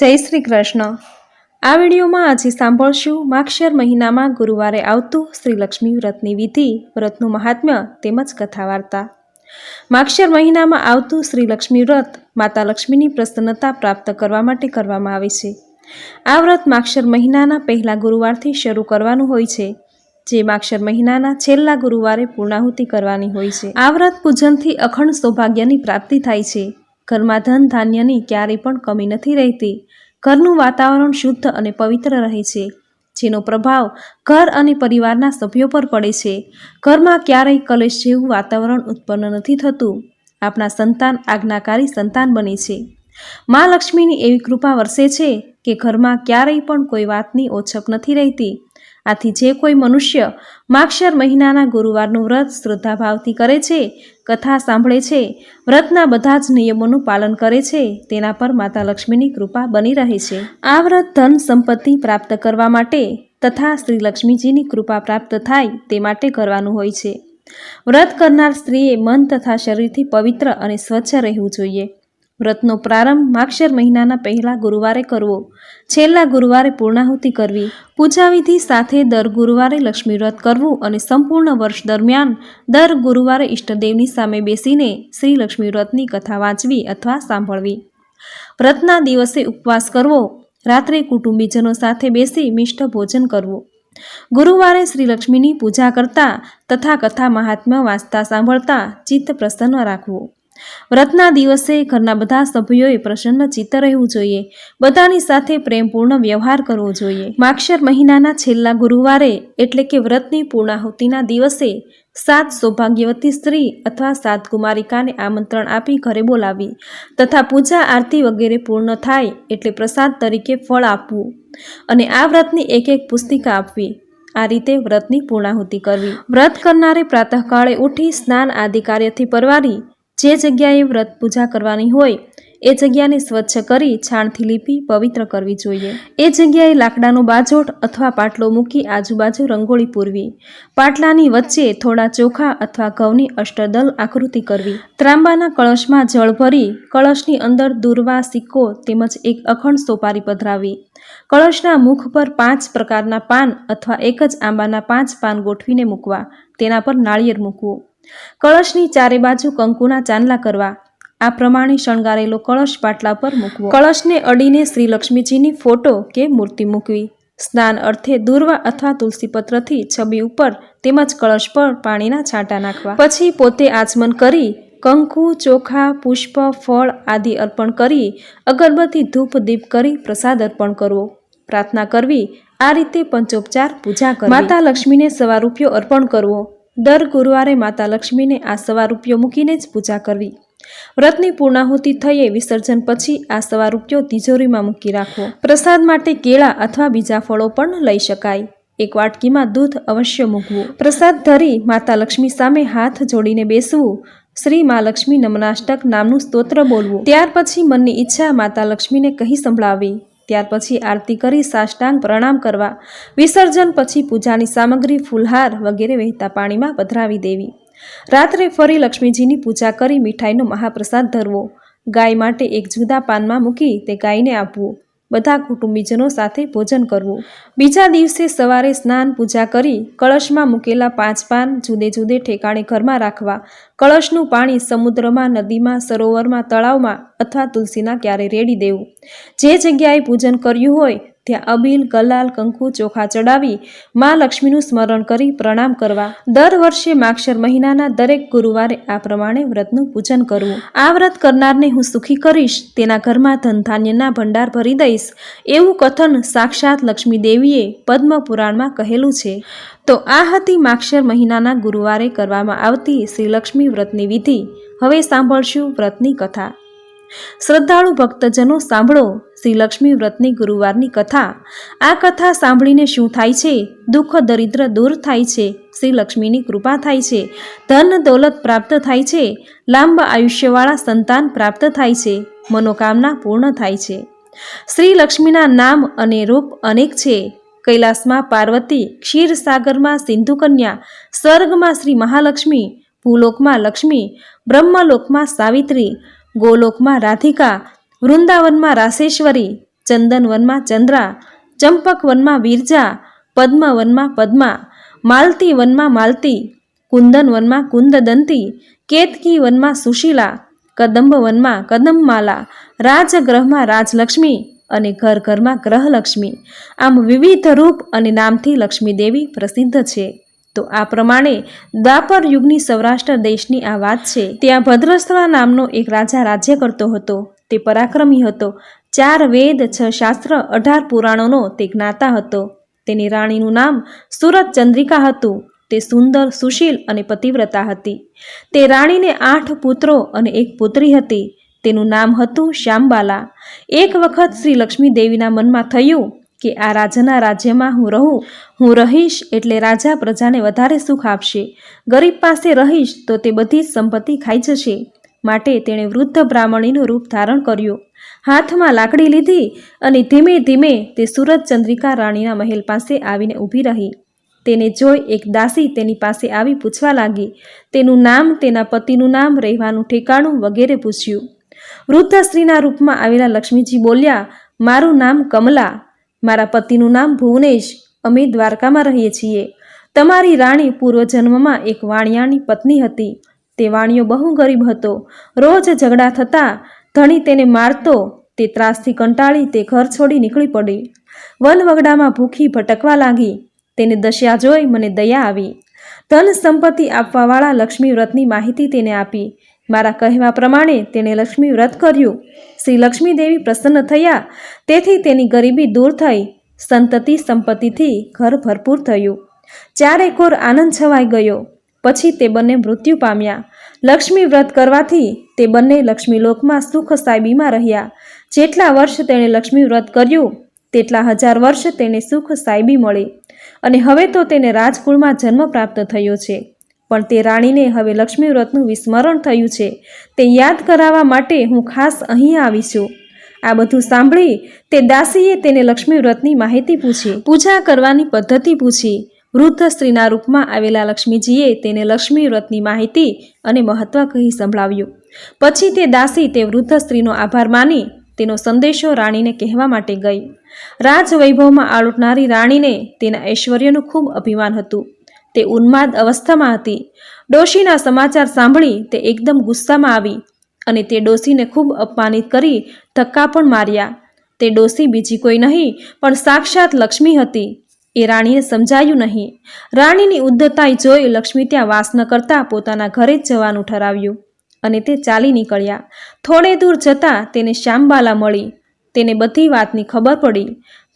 જય શ્રી કૃષ્ણ. આ વિડીયોમાં આજે સાંભળશું માક્ષર મહિનામાં ગુરુવારે આવતું શ્રી લક્ષ્મી વ્રતની વિધિ, વ્રતનું મહાત્મ્ય તેમજ કથા વાર્તા માક્ષર મહિનામાં આવતું શ્રી લક્ષ્મી વ્રત માતા લક્ષ્મીની પ્રસન્નતા પ્રાપ્ત કરવા માટે કરવામાં આવે છે. આ વ્રત માક્ષર મહિનાના પહેલા ગુરુવારથી શરૂ કરવાનું હોય છે, જે માક્ષર મહિનાના છેલ્લા ગુરુવારે પૂર્ણાહુતિ કરવાની હોય છે. આ વ્રત પૂજનથી અખંડ સૌભાગ્યની પ્રાપ્તિ થાય છે. ઘરમાં ધન ધાન્યની ક્યારેય પણ કમી નથી રહેતી. ઘરનું વાતાવરણ શુદ્ધ અને પવિત્ર રહે છે, જેનો પ્રભાવ ઘર અને પરિવારના સભ્યો પર પડે છે. ઘરમાં ક્યારેય કલેશ જેવું વાતાવરણ ઉત્પન્ન નથી થતું. આપણા સંતાન આજ્ઞાકારી સંતાન બને છે. મા લક્ષ્મીની એવી કૃપા વરસે છે કે ઘરમાં ક્યારેય પણ કોઈ વાતની ઓછપ નથી રહેતી. આથી જે કોઈ મનુષ્ય માક્ષર મહિનાના ગુરુવારનું વ્રત શ્રદ્ધાભાવથી કરે છે, કથા સાંભળે છે, વ્રતના બધા જ નિયમોનું પાલન કરે છે, તેના પર માતા લક્ષ્મીની કૃપા બની રહે છે. આ વ્રત ધન સંપત્તિ પ્રાપ્ત કરવા માટે તથા શ્રી લક્ષ્મીજીની કૃપા પ્રાપ્ત થાય તે માટે કરવાનું હોય છે. વ્રત કરનાર સ્ત્રીએ મન તથા શરીરથી પવિત્ર અને સ્વચ્છ રહેવું જોઈએ. વ્રતનો પ્રારંભ માક્ષર મહિનાના પહેલા ગુરુવારે કરવો. છેલ્લા ગુરુવારે પૂર્ણાહુતિ કરવી. પૂજાવિધિ સાથે દર ગુરુવારે લક્ષ્મી વ્રત કરવું અને સંપૂર્ણ વર્ષ દરમિયાન દર ગુરુવારે ઈષ્ટદેવની સામે બેસીને શ્રી લક્ષ્મી વ્રતની કથા વાંચવી અથવા સાંભળવી. વ્રતના દિવસે ઉપવાસ કરવો. રાત્રે કુટુંબીજનો સાથે બેસી મિષ્ટ ભોજન કરવું. ગુરુવારે શ્રી લક્ષ્મીની પૂજા કરતા તથા કથા મહાત્મ્ય વાંચતા સાંભળતા ચિત્ત પ્રસન્ન રાખવું. વ્રતના દિવસે ઘરના બધા સભ્યોએ પ્રસન્ન ચિત્ત રહેવું જોઈએ. બધાની સાથે પ્રેમપૂર્ણ વ્યવહાર કરવો જોઈએ. માક્ષર મહિનાના છેલ્લા ગુરુવારે, એટલે કે વ્રતની પૂર્ણાહુતિના દિવસે, સાત સૌભાગ્યવતી સ્ત્રી અથવા સાત કુમારિકાને આમંત્રણ આપી ઘરે બોલાવી તથા પૂજા આરતી વગેરે પૂર્ણ થાય એટલે પ્રસાદ તરીકે ફળ આપવું અને આ વ્રતની એક એક પુસ્તિકા આપવી. આ રીતે વ્રતની પૂર્ણાહુતિ કરવી. વ્રત કરનારે પ્રાતઃકાળે ઉઠી સ્નાન આદિ કાર્યથી પરવારી જે જગ્યાએ વ્રત પૂજા કરવાની હોય, એ જગ્યાને સ્વચ્છ કરી છાણથી લીપી પવિત્ર કરવી જોઈએ. એ જગ્યાએ લાકડાનો બાજોટ અથવા પાટલો મૂકી આજુબાજુ રંગોળી પૂરવી. પાટલાની વચ્ચે થોડા ચોખા અથવા ઘઉંની અષ્ટદલ આકૃતિ કરવી. ત્રાંબાના કળશમાં જળ ભરી, કળશની અંદર દુર્વા, સિક્કો તેમજ એક અખંડ સોપારી પધરાવી. કળશના મુખ પર પાંચ પ્રકારના પાન અથવા એક જ આંબાના પાંચ પાન ગોઠવીને મૂકવા. તેના પર નાળિયેર મૂકવું. કળશની ચારે બાજુ કંકુના ચાંદલા કરવા. આ પ્રમાણે શણગારેલો કળશ પાટલા પર મૂકવો. કળશને અડીને શ્રી લક્ષ્મીજીની ફોટો કે મૂર્તિ મૂકવી. સ્નાન અર્થે દુર્વા અથવા તુલસીપત્રથી છબી ઉપર તેમજ કળશ પર પાણીના છાંટા નાખવા. પછી પોતે આચમન કરી કંકુ, ચોખા, પુષ્પ, ફળ આદિ અર્પણ કરી અગરબત્તી, ધૂપ, દીપ કરી પ્રસાદ અર્પણ કરવો. પ્રાર્થના કરવી, આ રીતે પંચોપચાર પૂજા કરવી. માતા લક્ષ્મીને સવા રૂપિયો અર્પણ કરવો. દર ગુરુવારે માતા લક્ષ્મીને આ સવા રૂપિયો મૂકીને જ પૂજા કરવી. વ્રતની પૂર્ણાહુતિ થઈએ વિસર્જન પછી આ સવા રૂપિયો તિજોરીમાં મૂકી રાખવો. પ્રસાદ માટે કેળા અથવા બીજા ફળો પણ લઈ શકાય. એક વાટકીમાં દૂધ અવશ્ય મૂકવું. પ્રસાદ ધરી માતા લક્ષ્મી સામે હાથ જોડીને બેસવું. શ્રી મા લક્ષ્મી નમનાષ્ટક નામનું સ્તોત્ર બોલવું. ત્યાર પછી મનની ઈચ્છા માતા લક્ષ્મીને કહી સંભળાવી. ત્યાર પછી આરતી કરી સાષ્ટાંગ પ્રણામ કરવા. વિસર્જન પછી પૂજાની સામગ્રી, ફૂલહાર વગેરે વહેતા પાણીમાં પધરાવી દેવી. રાત્રે ફરી લક્ષ્મીજીની પૂજા કરી મીઠાઈનો મહાપ્રસાદ ધરવો. ગાય માટે એક જુદા પાનમાં મૂકી તે ગાયને આપવું. બધા કુટુંબીજનો સાથે ભોજન કરવું. બીજા દિવસે સવારે સ્નાન પૂજા કરી કળશમાં મૂકેલા પાંચ પાન જુદે જુદે ઠેકાણે ઘરમાં રાખવા. કળશનું પાણી સમુદ્રમાં, નદીમાં, સરોવરમાં, તળાવમાં અથવા તુલસીના ક્યારે રેડી દેવું. જે જગ્યાએ પૂજન કર્યું હોય ત્યાં અબીલ ગલાલ કંકુ, ચોખા ચડાવી મા લક્ષ્મીનું સ્મરણ કરી પ્રણામ કરવા. દર વર્ષે માક્ષર મહિનાના દરેક ગુરુવારે આ પ્રમાણે વ્રતનું પૂજન કરવું. આ વ્રત કરનારને હું સુખી કરીશ, તેના ઘરમાં ધનધાન્યના ભંડાર ભરી દઈશ. એવું કથન સાક્ષાત લક્ષ્મી દેવીએ પદ્મ કહેલું છે. તો આ હતી માક્ષર મહિનાના ગુરુવારે કરવામાં આવતી શ્રી લક્ષ્મી વ્રતની વિધિ. હવે સાંભળશું વ્રતની કથા. શ્રદ્ધાળુ ભક્તજનો સાંભળો. શ્રી લક્ષ્મી વ્રતની ગુરુવારની કથા. આ કથા સાંભળીને શું થાય છે? દુઃખ, દરિદ્ર દૂર થાય છે. શ્રી લક્ષ્મીની કૃપા થાય છે. ધન, દોલત પ્રાપ્ત થાય છે. લાંબા આયુષ્યવાળા સંતાન પ્રાપ્ત થાય છે. મનોકામના પૂર્ણ થાય છે. શ્રી લક્ષ્મીના નામ અને રૂપ અનેક છે. કૈલાસમાં પાર્વતી, ક્ષીરસાગરમાં સિંધુ કન્યા સ્વર્ગમાં શ્રી મહાલક્ષ્મી, ભૂલોકમાં લક્ષ્મી, બ્રહ્મલોકમાં સાવિત્રી, ગોલોકમાં રાધિકા વૃંદાવનમાં રાસેશ્વરી ચંદનવનમાં ચંદ્રા ચંપકવનમાં વિરજા પદ્મવનમાં પદ્મા, માલતી વનમાં માલતી, કુંદન વનમાં કુંદદંતી, કેતકી વનમાં સુશીલા, કદંબ વનમાં કદમમાલા રાજગ્રહમાં રાજલક્ષ્મી અને ઘર ઘરમાં ગ્રહલક્ષ્મી. આમ વિવિધ રૂપ અને નામથી લક્ષ્મી દેવી પ્રસિદ્ધ છે. તો આ પ્રમાણે દ્વાપર યુગની સૌરાષ્ટ્ર દેશની આ વાત છે. ત્યાં ભદ્રસ્થળા નામનો એક રાજા રાજ્ય કરતો હતો. તે પરાક્રમી હતો. ચાર વેદ છ શાસ્ત્ર અઢાર પુરાણોનો તે જ્ઞાતા હતો. તેની રાણીનું નામ સુરત ચંદ્રિકા હતું. તે સુંદર, સુશીલ અને પતિવ્રતા હતી. તે રાણીને આઠ પુત્રો અને એક પુત્રી હતી. તેનું નામ હતું શ્યામબાલા. એક વખત શ્રી લક્ષ્મી દેવીના મનમાં થયું કે આ રાજાના રાજ્યમાં હું રહું, હું રહીશ એટલે રાજા પ્રજાને વધારે સુખ આપશે. ગરીબ પાસે રહીશ તો તે બધી જ સંપત્તિ ખાઈ જશે. માટે તેણે વૃદ્ધ બ્રાહ્મણીનું રૂપ ધારણ કર્યું. હાથમાં લાકડી લીધી અને ધીમે ધીમે તે સુરત ચંદ્રિકા રાણીના મહેલ પાસે આવીને ઊભી રહી. તેને જોઈ એક દાસી તેની પાસે આવી પૂછવા લાગી. તેનું નામ, તેના પતિનું નામ, રહેવાનું ઠેકાણું વગેરે પૂછ્યું. વૃદ્ધ સ્ત્રીના રૂપમાં આવેલા લક્ષ્મીજી બોલ્યા, મારું નામ કમલા, મારા પતિનું નામ ભુવનેશ. અમે દ્વારકામાં રહીએ છીએ. તમારી રાણી પૂર્વજન્મમાં એક વાણિયાની પત્ની હતી. તે વાણિયો બહુ ગરીબ હતો. રોજ ઝઘડા થતા ધણી તેને મારતો, તે ત્રાસથી કંટાળી તે ઘર છોડી નીકળી પડી. વનવગડામાં ભૂખી ભટકવા લાગી. તેને દશા જોઈ મને દયા આવી. ધન સંપત્તિ આપવાવાળા લક્ષ્મી વ્રતની માહિતી તેને આપી. મારા કહેવા પ્રમાણે તેણે લક્ષ્મી વ્રત કર્યું. શ્રી લક્ષ્મીદેવી પ્રસન્ન થયા. તેથી તેની ગરીબી દૂર થઈ. સંતતિ સંપત્તિથી ઘર ભરપૂર થયું. ચારે કોર આનંદ છવાઈ ગયો. પછી તે બંને મૃત્યુ પામ્યા. લક્ષ્મી વ્રત કરવાથી તે બંને લક્ષ્મીલોકમાં સુખ સાહેબીમાં રહ્યા. જેટલા વર્ષ તેણે લક્ષ્મી વ્રત કર્યું, તેટલા હજાર વર્ષ તેને સુખ સાહેબી મળી. અને હવે તો તેને રાજકુળમાં જન્મ પ્રાપ્ત થયો છે. પણ તે રાણીને હવે લક્ષ્મી વ્રતનું વિસ્મરણ થયું છે. તે યાદ કરાવવા માટે હું ખાસ અહીં આવી છું. આ બધું સાંભળી તે દાસીએ તેને લક્ષ્મી વ્રતની માહિતી પૂછી. પૂજા કરવાની પદ્ધતિ પૂછી. વૃદ્ધ સ્ત્રીના રૂપમાં આવેલા લક્ષ્મીજીએ તેને લક્ષ્મી વ્રતની માહિતી અને મહત્વ કહી સંભળાવ્યું. પછી તે દાસી તે વૃદ્ધ સ્ત્રીનો આભાર માની તેનો સંદેશો રાણીને કહેવા માટે ગઈ. રાજવૈભવમાં આળોટનારી રાણીને તેના ઐશ્વર્યનું ખૂબ અભિમાન હતું. તે ઉન્માદ અવસ્થામાં હતી. ડોશીના સમાચાર સાંભળી તે એકદમ ગુસ્સામાં આવી અને તે ડોશીને ખૂબ અપમાનિત કરી ધક્કા પણ માર્યા. તે ડોશી બીજી કોઈ નહીં, પણ સાક્ષાત લક્ષ્મી હતી. એ રાણીને સમજાયું નહીં. રાણીની ઉદ્ધતાઈ જોઈ લક્ષ્મી ત્યાં વાસ ન કરતા પોતાના ઘરે જ જવાનું ઠરાવ્યું અને તે ચાલી નીકળ્યા. થોડે દૂર જતાં તેને શ્યામબાલા મળી. તેને બધી વાતની ખબર પડી.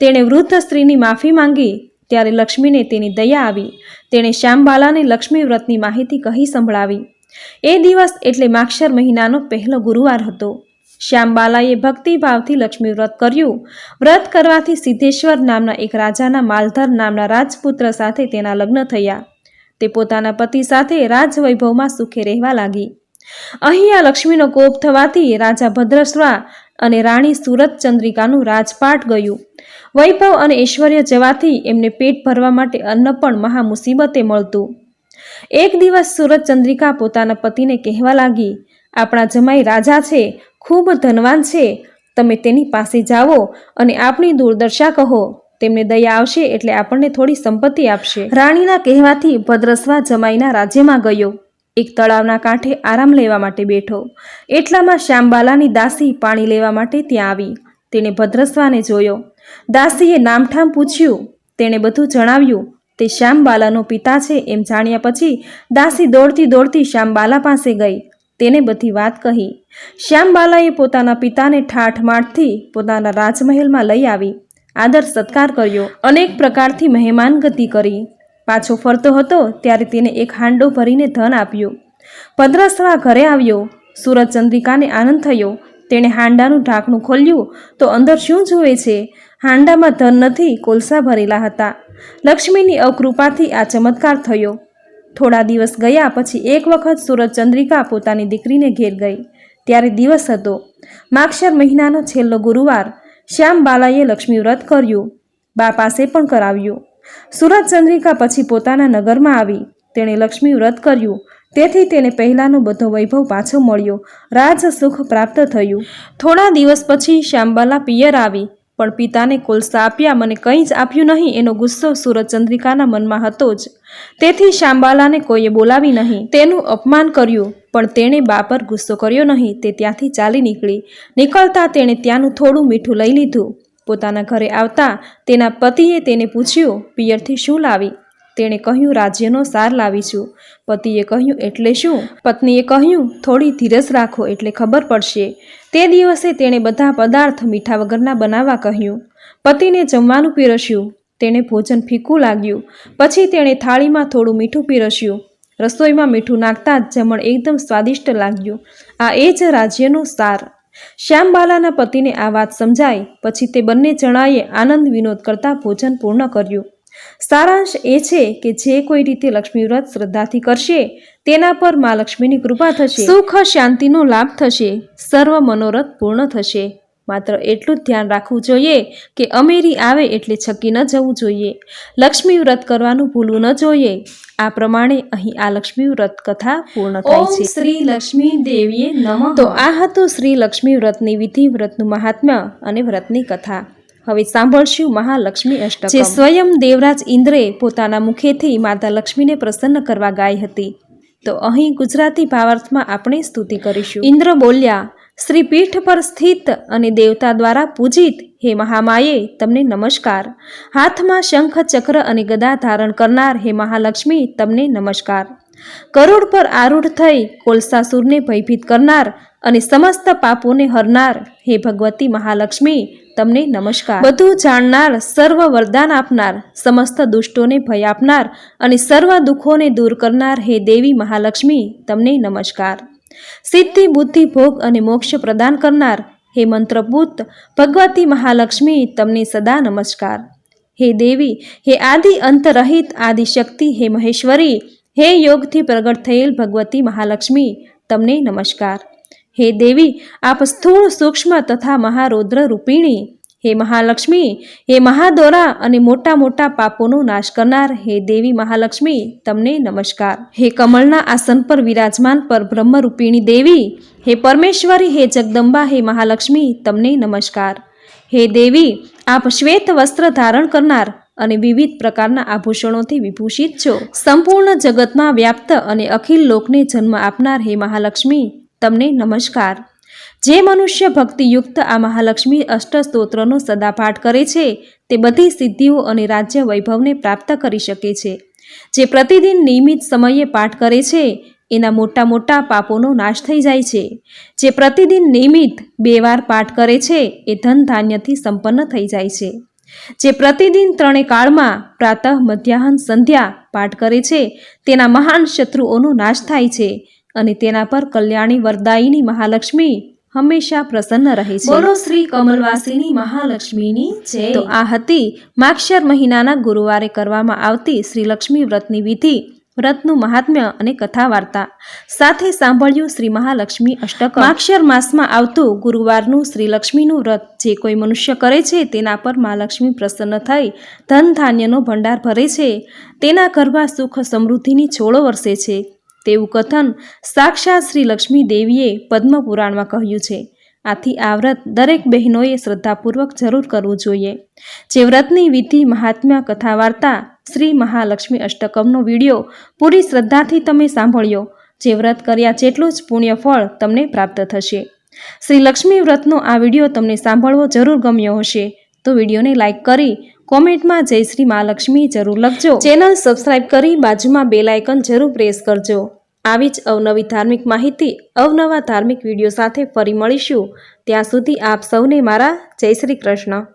તેણે વૃદ્ધ સ્ત્રીની માફી માંગી. ત્યારે લક્ષ્મીને તેની દયા આવી. તેણે શ્યામબાલાને લક્ષ્મી વ્રતની માહિતી કહી સંભળાવી. એ દિવસ એટલે માક્ષર મહિનાનો પહેલો ગુરુવાર હતો. શ્યામબાલાએ ભક્તિભાવથી લક્ષ્મી વ્રત કર્યું. વ્રત કરવાથી સિદ્ધેશ્વર નામના એક રાજાના માલધર નામના રાજપુત્ર સાથે તેના લગ્ન થયા. તે પોતાના પતિ સાથે રાજવૈભવમાં સુખે રહેવા લાગી. અહીં આ લક્ષ્મીનો કોપ થવાથી રાજા ભદ્રશ્વા અને રાણી સુરત ચંદ્રિકાનું રાજપાટ ગયું. વૈભવ અને ઐશ્વર્ય જવાથી એમને પેટ ભરવા માટે અન્ન પણ મહા મુસીબતે મળતું. એક દિવસ સુરત ચંદ્રિકા પોતાના પતિને કહેવા લાગી, આપણા જમાઈ રાજા છે ખૂબ ધનવાન છે. તમે તેની પાસે જાઓ અને આપણી દુર્દશા કહો. તેમને દયા આવશે એટલે આપણને થોડી સંપત્તિ આપશે. રાણીના કહેવાથી ભદ્રસવા જમાઈના રાજ્યમાં ગયો. એક તળાવના કાંઠે આરામ લેવા માટે બેઠો. એટલામાં શ્યામબાલાની દાસી પાણી લેવા માટે ત્યાં આવી. તેણે ભદ્રસવાને જોયો. દાસીએ નામઠામ પૂછ્યું. તેણે બધું જણાવ્યું. તે શ્યામબાલાનો પિતા છે એમ જાણ્યા પછી દાસી દોડતી દોડતી શ્યામબાલા પાસે ગઈ. તેને બધી વાત કહી. શ્યામબાલાએ પોતાના પિતાને ઠાઠમાઠથી પોતાના રાજમહેલમાં લઈ આવી. આદર સત્કાર કર્યો. અનેક પ્રકારથી મહેમાન ગતિ કરી. પાછો ફરતો હતો ત્યારે તેને એક હાંડો ભરીને ધન આપ્યું. ભદ્રસ્વા ઘરે આવ્યો. સુરત ચંદ્રિકાને આનંદ થયો. તેણે હાંડાનું ઢાંકણું ખોલ્યું તો અંદર શું જુએ છે? હાંડામાં ધન નથી, કોલસા ભરેલા હતા. લક્ષ્મીની અકૃપાથી આ ચમત્કાર થયો. થોડા દિવસ ગયા પછી એક વખત સુરત ચંદ્રિકા પોતાની દીકરીને ઘેર ગઈ. ત્યારે દિવસ હતો. માક્ષર મહિનાનો છેલ્લો ગુરુવાર. શ્યામબાલાએ લક્ષ્મી વ્રત કર્યું. બા પાસે પણ કરાવ્યું. સુરત ચંદ્રિકા પછી પોતાના નગરમાં આવી. તેણે લક્ષ્મી વ્રત કર્યું. તેથી તેને પહેલાંનો બધો વૈભવ પાછો મળ્યો. રાજ સુખ પ્રાપ્ત થયું. થોડા દિવસ પછી શ્યામબાલા પિયર આવી. પણ પિતાને કોલસા આપ્યા, મને કંઈ જ આપ્યું નહીં. એનો ગુસ્સો સુરચંદ્રિકાના મનમાં હતો જ. તેથી શાંબાલાને કોઈએ બોલાવી નહીં. તેનું અપમાન કર્યું, પણ તેણે બા પર ગુસ્સો કર્યો નહીં. તે ત્યાંથી ચાલી નીકળી. નીકળતા તેણે ત્યાંનું થોડું મીઠું લઈ લીધું. પોતાના ઘરે આવતા તેના પતિએ તેને પૂછ્યું, પિયરથી શું લાવી? તેણે કહ્યું, રાજ્યનો સાર લાવી છું. પતિએ કહ્યું, એટલે શું? પત્નીએ કહ્યું, થોડી ધીરજ રાખો એટલે ખબર પડશે. તે દિવસે તેણે બધા પદાર્થ મીઠા વગરના બનાવવા કહ્યું. પતિને જમવાનું પીરસ્યું. તેણે ભોજન ફીકું લાગ્યું. પછી તેણે થાળીમાં થોડું મીઠું પીરસ્યું. રસોઈમાં મીઠું નાખતા જ જમણ એકદમ સ્વાદિષ્ટ લાગ્યું. આ એ જ રાજ્યનો સાર. શ્યામબાલાના પતિને આ વાત સમજાઈ. પછી તે બંને જણાએ આનંદ વિનોદ કરતા ભોજન પૂર્ણ કર્યું. સારાંશ એ છે કે જે કોઈ રીતે લક્ષ્મી વ્રત શ્રદ્ધાથી કરશે તેના પર મા લક્ષ્મીની કૃપા થશે. સુખ શાંતિનો લાભ થશે. સર્વ મનોરથ પૂર્ણ થશે. માત્ર એટલું જ ધ્યાન રાખવું જોઈએ કે અમેરી આવે એટલે છકી ન જવું જોઈએ. લક્ષ્મી વ્રત કરવાનું ભૂલવું ન જોઈએ. આ પ્રમાણે અહીં આ લક્ષ્મી વ્રત કથા પૂર્ણ થાય છે. શ્રી લક્ષ્મી દેવીએ નમઃ. તો આ હતું શ્રી લક્ષ્મી વ્રતની વિધિ વ્રતનું મહાત્મ્ય અને વ્રતની કથા. હવે સાંભળશું મહાલક્ષ્મી અષ્ટક જે સ્વયં દેવરાજ ઇન્દ્રે પોતાના મુખેથી માતા લક્ષ્મીને પ્રસન્ન કરવા ગાઈ હતી. તો અહીં ગુજરાતી ભાવાર્થમાં આપણે સ્તુતિ કરીશું. ઇન્દ્ર બોલ્યા શ્રી પીઠ પર સ્થિત અને દેવતા દ્વારા પૂજિત હે મહામાયે, તમને નમસ્કાર. હાથમાં શંખ, ચક્ર અને ગદા ધારણ કરનાર હે મહાલક્ષ્મી, તમને નમસ્કાર. કરોડ પર આરૂઢ થઈ કોલસાસુરને ભયભીત કરનાર અને સમસ્ત પાપોને હરનાર. હે ભગવતી મહાલક્ષ્મી, તમને નમસ્કાર. બધું જાણનાર, સર્વ વરદાન આપનાર, સમસ્ત દુષ્ટોને ભય આપનાર અને સર્વ દુઃખોને દૂર કરનાર હે દેવી મહાલક્ષ્મી, તમને નમસ્કાર. સિદ્ધિ, બુદ્ધિ, ભોગ અને મોક્ષ પ્રદાન કરનાર હે મંત્રપૂત ભગવતી મહાલક્ષ્મી, તમને સદા નમસ્કાર. હે દેવી, હે આદિ અંતરહિત આદિશક્તિ, હે મહેશ્વરી હે યોગથી પ્રગટ થયેલ ભગવતી મહાલક્ષ્મી, તમને નમસ્કાર. હે દેવી, આપ સ્થૂળ સૂક્ષ્મ તથા મહારૌદ્ર રૂપિણી. હે મહાલક્ષ્મી, હે મહાદોરા અને મોટા મોટા પાપોનો નાશ કરનાર હે દેવી મહાલક્ષ્મી, તમને નમસ્કાર. હે કમળના આસન પર વિરાજમાન પર બ્રહ્મરૂપિણી દેવી. હે પરમેશ્વરી, હે જગદંબા, હે મહાલક્ષ્મી, તમને નમસ્કાર. હે દેવી, આપ શ્વેત વસ્ત્ર ધારણ કરનાર અને વિવિધ પ્રકારના આભૂષણોથી વિભૂષિત છો. સંપૂર્ણ જગતમાં વ્યાપ્ત અને અખિલ લોકને જન્મ આપનાર હે મહાલક્ષ્મી, તમને નમસ્કાર. જે મનુષ્ય ભક્તિયુક્ત આ મહાલક્ષ્મી અષ્ટ સદાપાઠ સદા પાઠ કરે છે, તે બધી સિદ્ધિઓ અને રાજ્ય વૈભવને પ્રાપ્ત કરી શકે છે. જે પ્રતિદિન નિયમિત સમયે પાઠ કરે છે, એના મોટા મોટા પાપોનો નાશ થઈ જાય છે. જે પ્રતિદિન નિયમિત બે વાર પાઠ કરે છે, એ ધન ધાન્યથી સંપન્ન થઈ જાય છે. જે પ્રતિદિન ત્રણે કાળમાં પ્રાતઃ મધ્યાહન સંધ્યા પાઠ કરે છે તેના મહાન શત્રુઓનો નાશ થાય છે અને તેના પર કલ્યાણી વરદાયીની મહાલક્ષ્મી હંમેશા પ્રસન્ન રહે છે. બોલો શ્રી કમલવાસીની મહાલક્ષ્મીની જય. તો આ હતી માક્ષર મહિનાના ગુરુવારે કરવામાં આવતી શ્રી લક્ષ્મી વ્રતની વિધિ. વ્રતનું મહાત્મ્ય અને કથા વાર્તા સાથે સાંભળ્યું શ્રી મહાલક્ષ્મી અષ્ટક. માક્ષર માસમાં આવતું ગુરુવારનું શ્રી લક્ષ્મીનું વ્રત જે કોઈ મનુષ્ય કરે છે તેના પર મા લક્ષ્મી પ્રસન્ન થઈ ધન ધાન્યનો ભંડાર ભરે છે. તેના ઘરમાં સુખ સમૃદ્ધિની છોડો વરસે છે. તેવું કથન સાક્ષાત શ્રી લક્ષ્મી દેવીએ પદ્મપુરાણમાં કહ્યું છે. આથી આ વ્રત દરેક બહેનોએ શ્રદ્ધાપૂર્વક જરૂર કરવું જોઈએ. જે વ્રતની વિધિ, મહાત્મ્ય કથા વાર્તા શ્રી મહાલક્ષ્મી અષ્ટકમનો વીડિયો પૂરી શ્રદ્ધાથી તમે સાંભળ્યો. જે વ્રત કર્યા જેટલું જ પુણ્ય ફળ તમને પ્રાપ્ત થશે. શ્રી લક્ષ્મી વ્રતનો આ વીડિયો તમને સાંભળવો જરૂર ગમ્યો હશે. તો વિડીયોને લાઇક કરી, કોમેન્ટમાં જય શ્રી મહાલક્ષ્મી જરૂર લખજો. ચેનલ સબસ્ક્રાઇબ કરી બાજુમાં બેલ આઇકન જરૂર પ્રેસ કરજો. આવી જ અવનવી ધાર્મિક માહિતી, અવનવા ધાર્મિક વીડિયો સાથે ફરી મળીશું. ત્યાં સુધી આપ સૌને મારા જય શ્રી કૃષ્ણ.